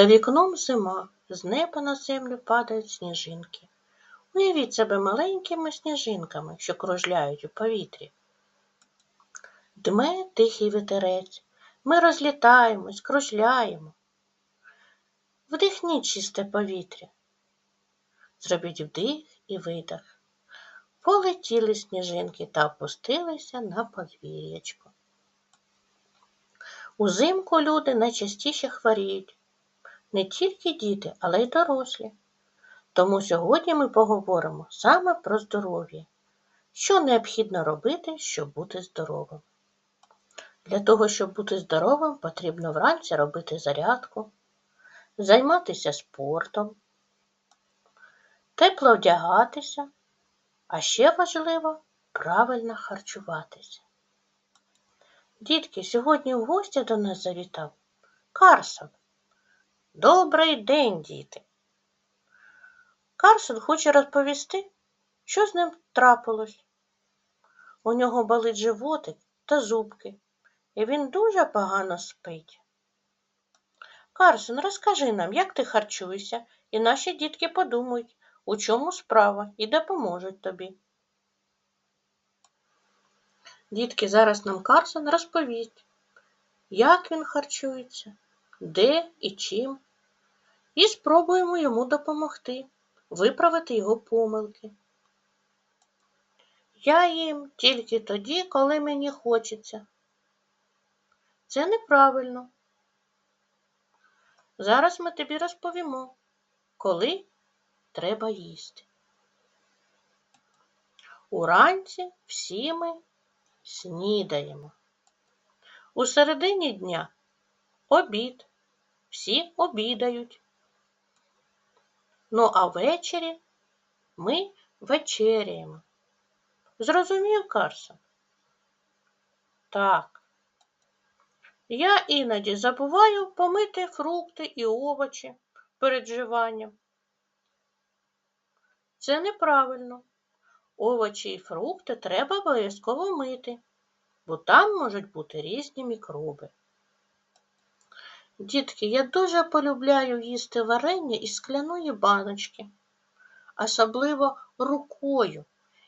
За вікном зима, з неба на землю падають сніжинки. Уявіть себе маленькими сніжинками, що кружляють у повітрі. Дме тихий вітерець, ми розлітаємось, кружляємо. Вдихніть чисте повітря. Зробіть вдих і видих. Полетіли сніжинки та опустилися на подвір'ячко. Узимку люди найчастіше хворіють. Не тільки діти, але й дорослі. Тому сьогодні ми поговоримо саме про здоров'я. Що необхідно робити, щоб бути здоровим? Для того, щоб бути здоровим, потрібно вранці робити зарядку, займатися спортом, тепло вдягатися, а ще важливо правильно харчуватися. Дітки, сьогодні в гості до нас завітав Карсон. Добрий день, діти. Карсон хоче розповісти, що з ним трапилось. У нього болить животик та зубки, і він дуже погано спить. Карсон, розкажи нам, як ти харчуєшся, і наші дітки подумають, у чому справа, і допоможуть тобі. Дітки, зараз нам Карсон розповість, як він харчується, де і чим, і спробуємо йому допомогти, виправити його помилки. Я їм тільки тоді, коли мені хочеться. Це неправильно. Зараз ми тобі розповімо, коли треба їсти. Уранці всі ми снідаємо. У середині дня обід. Всі обідають. Ну, а ввечері ми вечеряємо. Зрозумів, Карсон? Так. Я іноді забуваю помити фрукти і овочі перед вживанням. Це неправильно. Овочі і фрукти треба обов'язково мити, бо там можуть бути різні мікроби. Дітки, я дуже полюбляю їсти варення із скляної баночки, особливо рукою,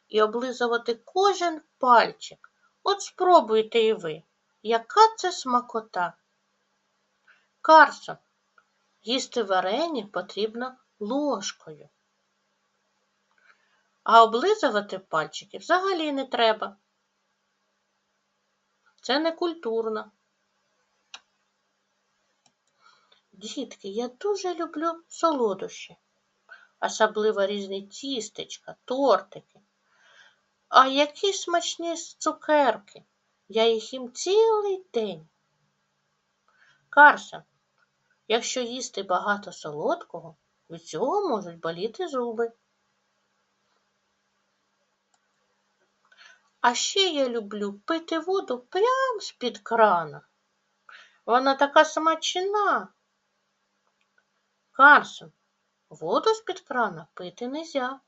і облизувати кожен пальчик. От спробуйте і ви, яка це смакота. Карсон, їсти варення потрібно ложкою. А облизувати пальчики взагалі не треба. Це не культурно. Дітки, я дуже люблю солодощі, особливо різні тістечка, тортики. А які смачні цукерки. Я їх їм цілий день. Карсон, якщо їсти багато солодкого, від цього можуть боліти зуби. А ще я люблю пити воду прямо з-під крана. Вона така смачна. Карсон, воду з-під крана пити нельзя.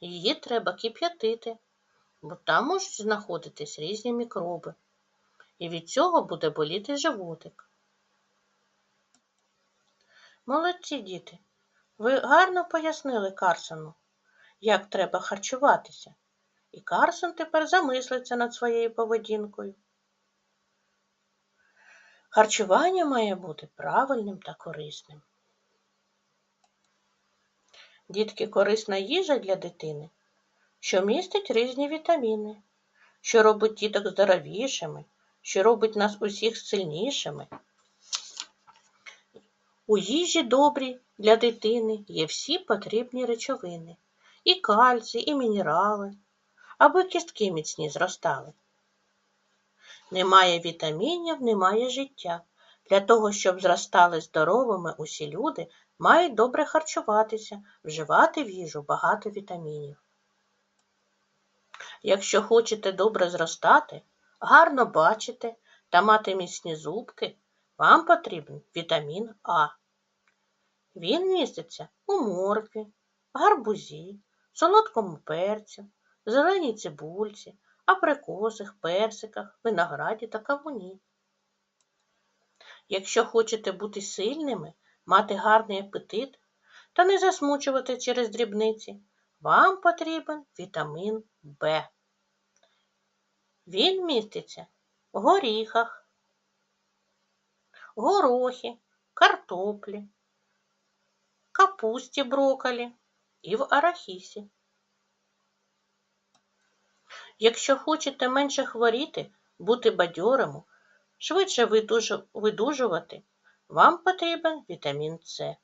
Її треба кип'ятити, бо там можуть знаходитись різні мікроби. І від цього буде боліти животик. Молодці діти, ви гарно пояснили Карсону, як треба харчуватися. І Карсон тепер замислиться над своєю поведінкою. Харчування має бути правильним та корисним. Дітки корисна їжа для дитини, що містить різні вітаміни, що робить діток здоровішими, що робить нас усіх сильнішими. У їжі добрій для дитини є всі потрібні речовини, і кальцій, і мінерали, аби кістки міцні зростали. Немає вітамінів, немає життя. Для того, щоб зростали здоровими усі люди, мають добре харчуватися, вживати в їжу багато вітамінів. Якщо хочете добре зростати, гарно бачити та мати міцні зубки, вам потрібен вітамін А. Він міститься у моркві, гарбузі, солодкому перцю, зеленій цибульці, априкосах, персиках, винограді та кавуні. Якщо хочете бути сильними, мати гарний апетит та не засмучувати через дрібниці, вам потрібен вітамін В. Він міститься в горіхах, горохі, картоплі, капусті брокколі і в арахісі. Якщо хочете менше хворіти, бути бадьорим, швидше видужувати, вам потрібен вітамін С.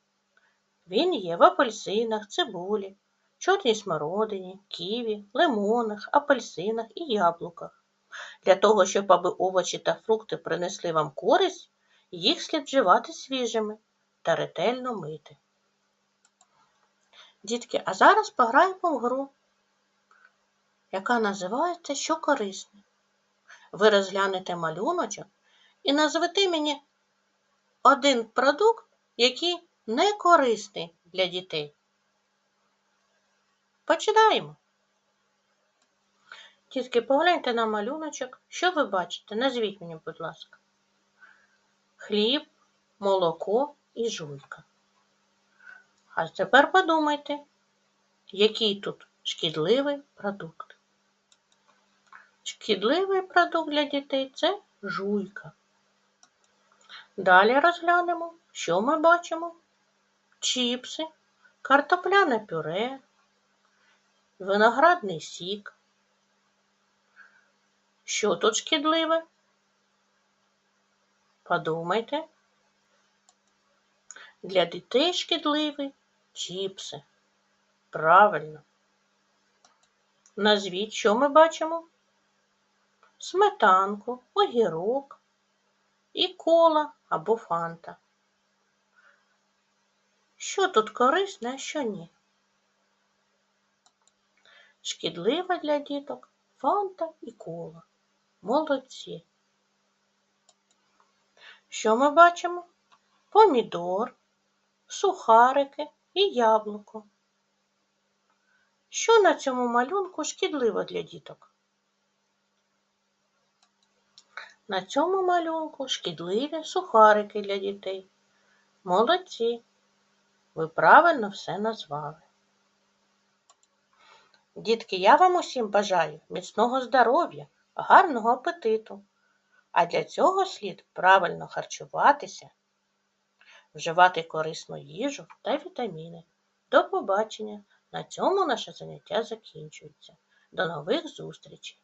Він є в апельсинах, цибулі, чорній смородині, ківі, лимонах, апельсинах і яблуках. Для того, щоб аби овочі та фрукти принесли вам користь, їх слід вживати свіжими та ретельно мити. Дітки, а зараз пограємо в гру, яка називається Що корисне. Ви розглянете малюночок і назвете мені один продукт, який не корисний для дітей. Починаємо. Дітки, погляньте на малюночок. Що ви бачите? Назвіть мені, будь ласка. Хліб, молоко і жуйка. А тепер подумайте, який тут шкідливий продукт. Шкідливий продукт для дітей це жуйка. Далі розглянемо, що ми бачимо. Чіпси, картопляне пюре, виноградний сік. Що тут шкідливе? Подумайте. Для дітей шкідливі чіпси. Правильно. Назвіть, що ми бачимо? Сметанку, огірок і кола або фанта. Що тут корисне, а що ні? Шкідлива для діток фанта і кола. Молодці. Що ми бачимо? Помідор, сухарики і яблуко. Що на цьому малюнку шкідливо для діток? На цьому малюнку шкідливі сухарики для дітей. Молодці. Ви правильно все назвали. Дітки, я вам усім бажаю міцного здоров'я, гарного апетиту. А для цього слід правильно харчуватися, вживати корисну їжу та вітаміни. До побачення! На цьому наше заняття закінчується. До нових зустрічей!